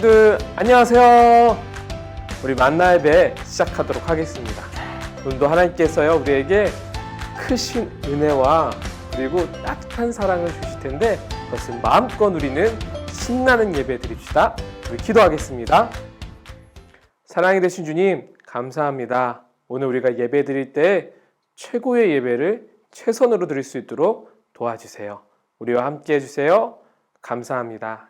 친구들 안녕하세요. 우리 만나 예배 시작하도록 하겠습니다. 오늘도 하나님께서요 우리에게 크신 은혜와 그리고 따뜻한 사랑을 주실 텐데 그것을 마음껏 누리는 신나는 예배 드립시다. 우리 기도하겠습니다. 사랑이 되신 주님 감사합니다. 오늘 우리가 예배 드릴 때 최고의 예배를 최선으로 드릴 수 있도록 도와주세요. 우리와 함께 해주세요. 감사합니다.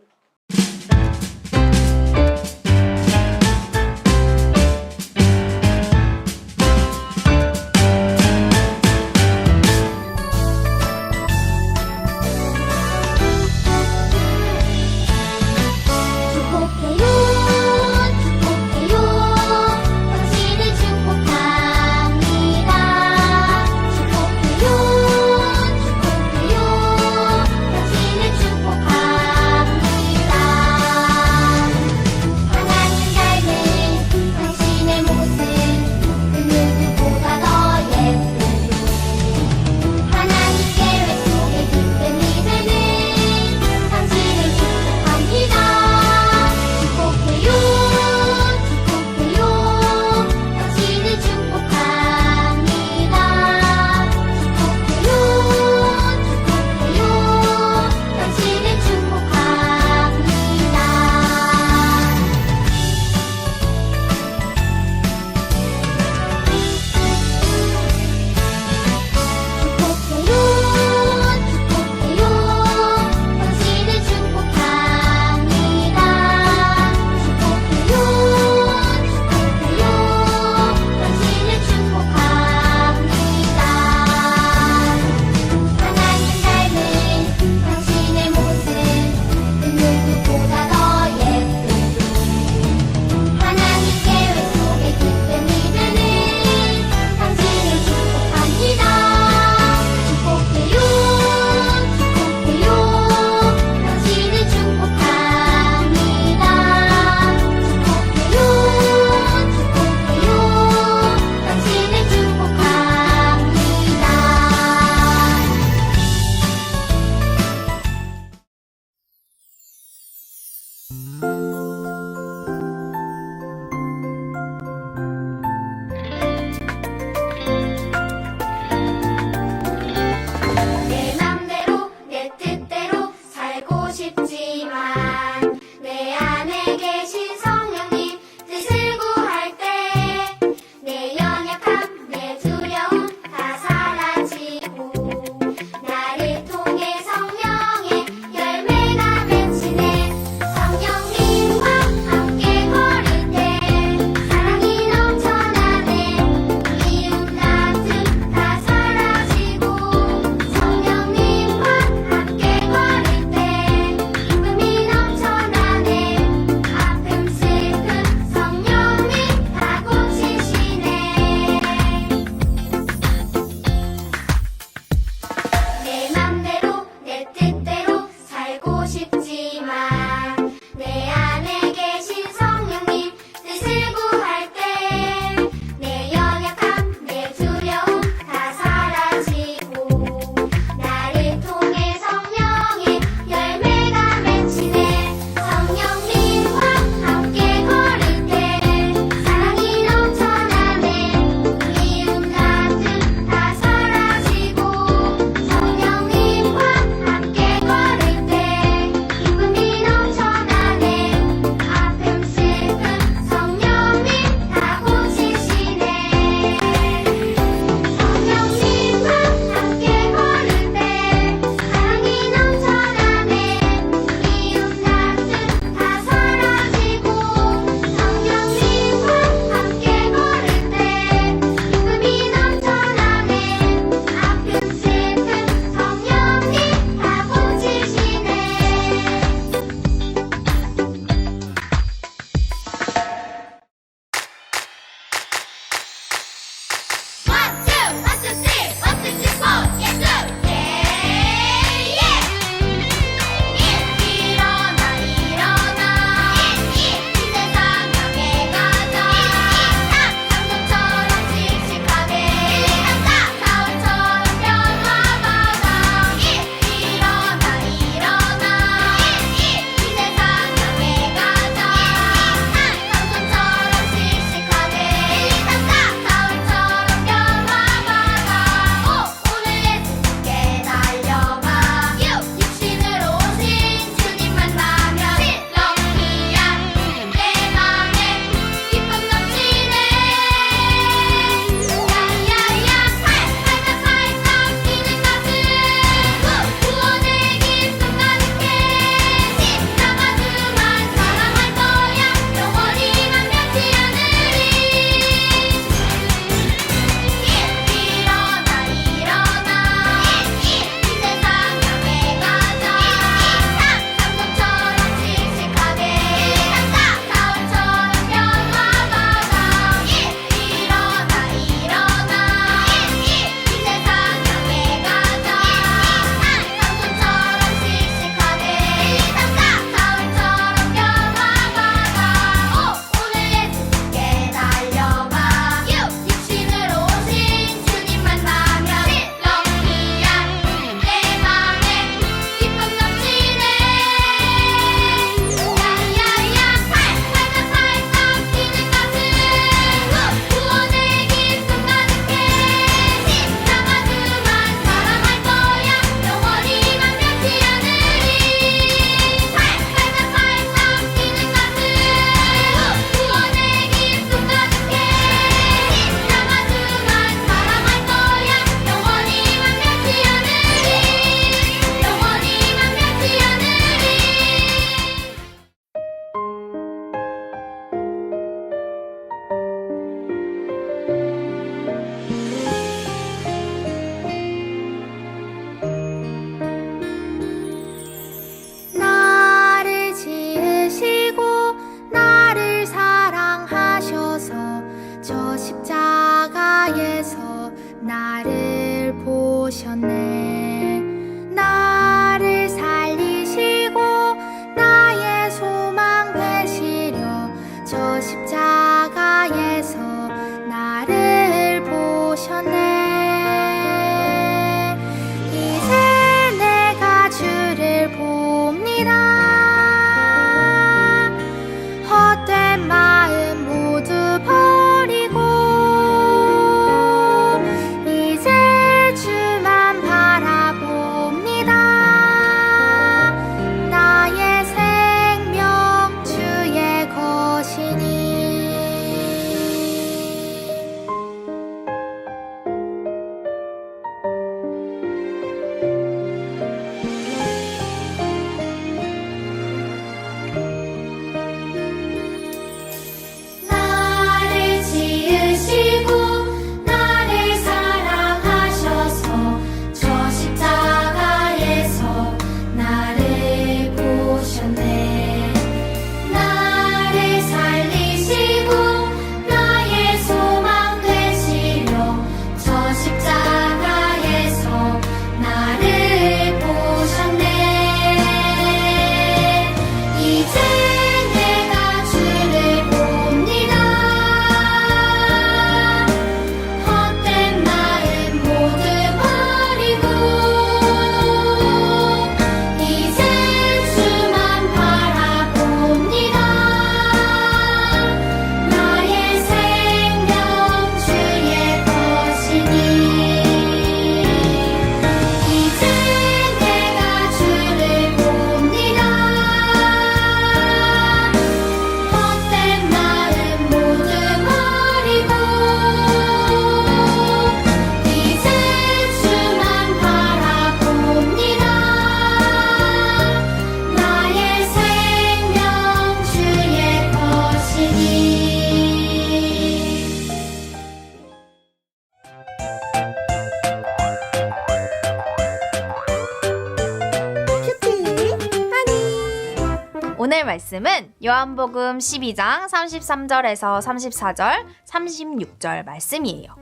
말씀은 요한복음 12장 33절에서 34절, 36절 말씀이에요.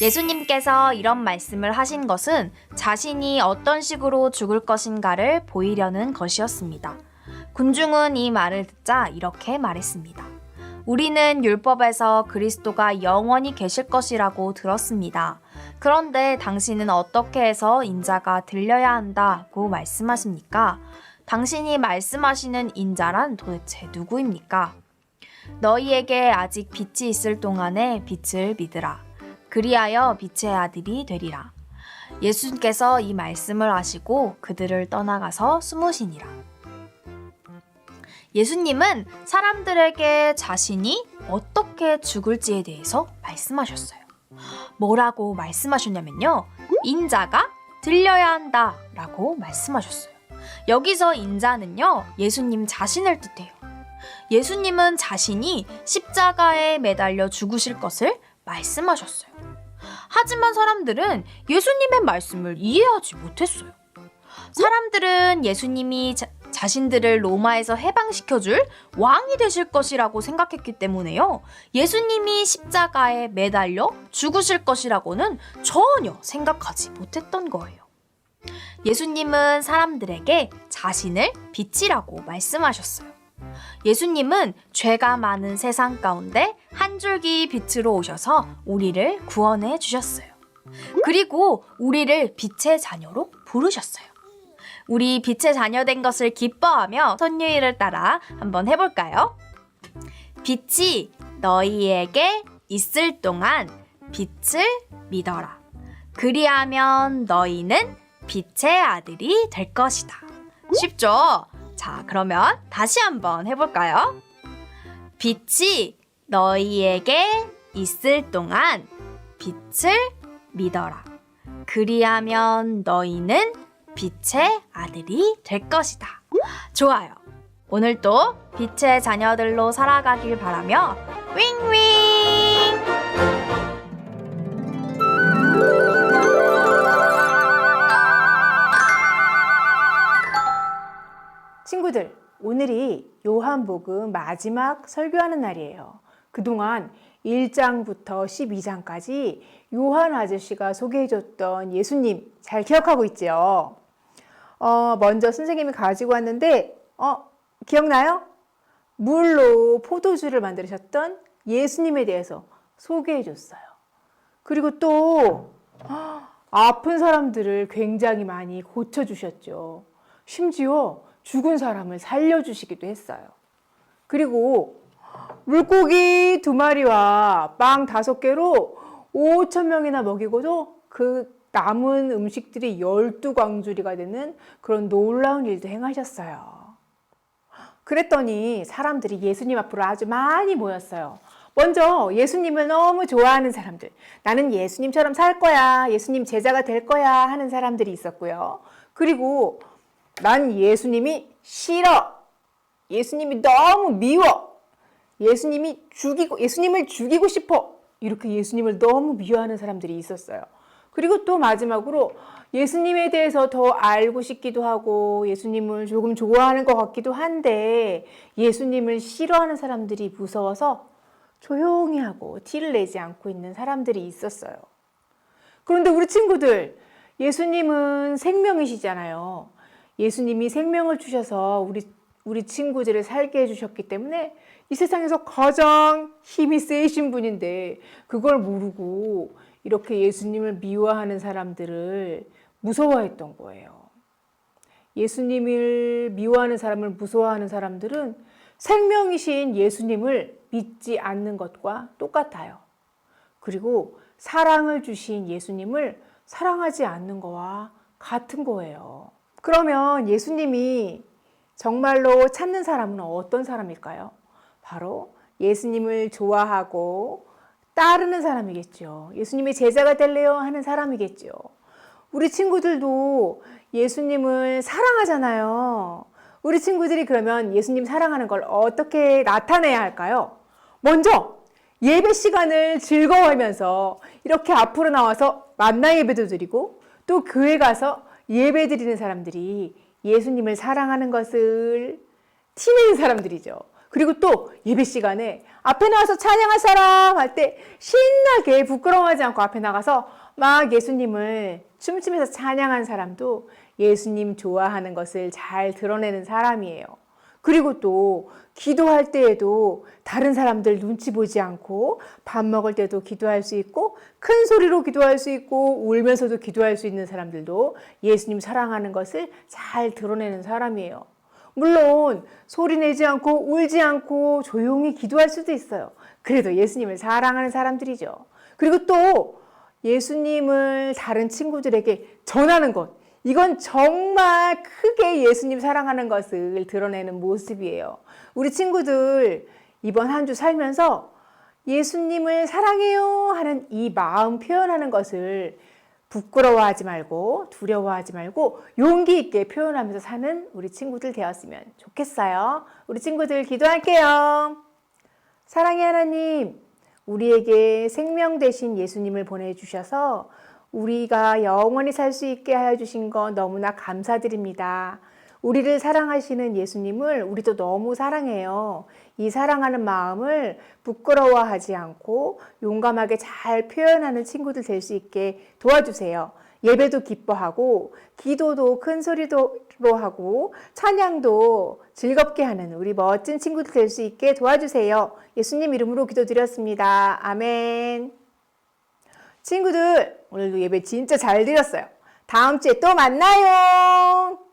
예수님께서 이런 말씀을 하신 것은 자신이 어떤 식으로 죽을 것인가를 보이려는 것이었습니다. 군중은 이 말을 듣자 이렇게 말했습니다. 우리는 율법에서 그리스도가 영원히 계실 것이라고 들었습니다. 그런데 당신은 어떻게 해서 인자가 들려야 한다고 말씀하십니까? 당신이 말씀하시는 인자란 도대체 누구입니까? 너희에게 아직 빛이 있을 동안에 빛을 믿으라. 그리하여 빛의 아들이 되리라. 예수님께서 이 말씀을 하시고 그들을 떠나가서 숨으시니라. 예수님은 사람들에게 자신이 어떻게 죽을지에 대해서 말씀하셨어요. 뭐라고 말씀하셨냐면요. 인자가 들려야 한다 라고 말씀하셨어요. 여기서 인자는요, 예수님 자신을 뜻해요. 예수님은 자신이 십자가에 매달려 죽으실 것을 말씀하셨어요. 하지만 사람들은 예수님의 말씀을 이해하지 못했어요. 사람들은 예수님이 자, 자신들을 로마에서 해방시켜줄 왕이 되실 것이라고 생각했기 때문에요. 예수님이 십자가에 매달려 죽으실 것이라고는 전혀 생각하지 못했던 거예요. 예수님은 사람들에게 자신을 빛이라고 말씀하셨어요. 예수님은 죄가 많은 세상 가운데 한 줄기 빛으로 오셔서 우리를 구원해 주셨어요. 그리고 우리를 빛의 자녀로 부르셨어요. 우리 빛의 자녀 된 것을 기뻐하며 선유일을 따라 한번 해볼까요? 빛이 너희에게 있을 동안 빛을 믿어라. 그리하면 너희는 빛의 아들이 될 것이다. 쉽죠? 자, 그러면 다시 한번 해볼까요? 빛이 너희에게 있을 동안 빛을 믿어라. 그리하면 너희는 빛의 아들이 될 것이다. 좋아요. 오늘도 빛의 자녀들로 살아가길 바라며 윙윙! 친구들, 오늘이 요한복음 마지막 설교하는 날이에요. 그동안 1장부터 12장까지 요한 아저씨가 소개해줬던 예수님 잘 기억하고 있죠? 어, 먼저 선생님이 가지고 왔는데, 어, 기억나요? 물로 포도주를 만드셨던 예수님에 대해서 소개해줬어요. 그리고 또, 아픈 사람들을 굉장히 많이 고쳐주셨죠. 심지어 죽은 사람을 살려주시기도 했어요. 그리고 물고기 두 마리와 빵 다섯 개로 5천 명이나 먹이고도 그 남은 음식들이 열두 광주리가 되는 그런 놀라운 일도 행하셨어요. 그랬더니 사람들이 예수님 앞으로 아주 많이 모였어요. 먼저 예수님을 너무 좋아하는 사람들, 나는 예수님처럼 살 거야, 예수님 제자가 될 거야 하는 사람들이 있었고요. 그리고 난 예수님이 싫어. 예수님이 너무 미워. 예수님이 죽이고, 예수님을 죽이고 싶어. 이렇게 예수님을 너무 미워하는 사람들이 있었어요. 그리고 또 마지막으로 예수님에 대해서 더 알고 싶기도 하고 예수님을 조금 좋아하는 것 같기도 한데 예수님을 싫어하는 사람들이 무서워서 조용히 하고 티를 내지 않고 있는 사람들이 있었어요. 그런데 우리 친구들, 예수님은 생명이시잖아요. 예수님이 생명을 주셔서 우리, 우리 친구들을 살게 해주셨기 때문에 이 세상에서 가장 힘이 세신 분인데 그걸 모르고 이렇게 예수님을 미워하는 사람들을 무서워했던 거예요. 예수님을 미워하는 사람을 무서워하는 사람들은 생명이신 예수님을 믿지 않는 것과 똑같아요. 그리고 사랑을 주신 예수님을 사랑하지 않는 거와 같은 거예요. 그러면 예수님이 정말로 찾는 사람은 어떤 사람일까요? 바로 예수님을 좋아하고 따르는 사람이겠죠. 예수님의 제자가 될래요 하는 사람이겠죠. 우리 친구들도 예수님을 사랑하잖아요. 우리 친구들이 그러면 예수님 사랑하는 걸 어떻게 나타내야 할까요? 먼저 예배 시간을 즐거워하면서 이렇게 앞으로 나와서 만나 예배도 드리고 또 교회 가서 예배 드리는 사람들이 예수님을 사랑하는 것을 티내는 사람들이죠. 그리고 또 예배 시간에 앞에 나와서 찬양할 사람 할 때 신나게 부끄러워하지 않고 앞에 나가서 막 예수님을 춤추면서 찬양한 사람도 예수님 좋아하는 것을 잘 드러내는 사람이에요. 그리고 또 기도할 때에도 다른 사람들 눈치 보지 않고 밥 먹을 때도 기도할 수 있고 큰 소리로 기도할 수 있고 울면서도 기도할 수 있는 사람들도 예수님 사랑하는 것을 잘 드러내는 사람이에요. 물론 소리 내지 않고 울지 않고 조용히 기도할 수도 있어요. 그래도 예수님을 사랑하는 사람들이죠. 그리고 또 예수님을 다른 친구들에게 전하는 것. 이건 정말 크게 예수님 사랑하는 것을 드러내는 모습이에요. 우리 친구들 이번 한 주 살면서 예수님을 사랑해요 하는 이 마음 표현하는 것을 부끄러워하지 말고 두려워하지 말고 용기 있게 표현하면서 사는 우리 친구들 되었으면 좋겠어요. 우리 친구들 기도할게요. 사랑의 하나님, 우리에게 생명 대신 예수님을 보내주셔서 우리가 영원히 살 수 있게 하여 주신 것 너무나 감사드립니다. 우리를 사랑하시는 예수님을 우리도 너무 사랑해요. 이 사랑하는 마음을 부끄러워하지 않고 용감하게 잘 표현하는 친구들 될 수 있게 도와주세요. 예배도 기뻐하고 기도도 큰 소리로 하고 찬양도 즐겁게 하는 우리 멋진 친구들 될 수 있게 도와주세요. 예수님 이름으로 기도드렸습니다. 아멘. 친구들 오늘도 예배 진짜 잘 드렸어요. 다음 주에 또 만나요.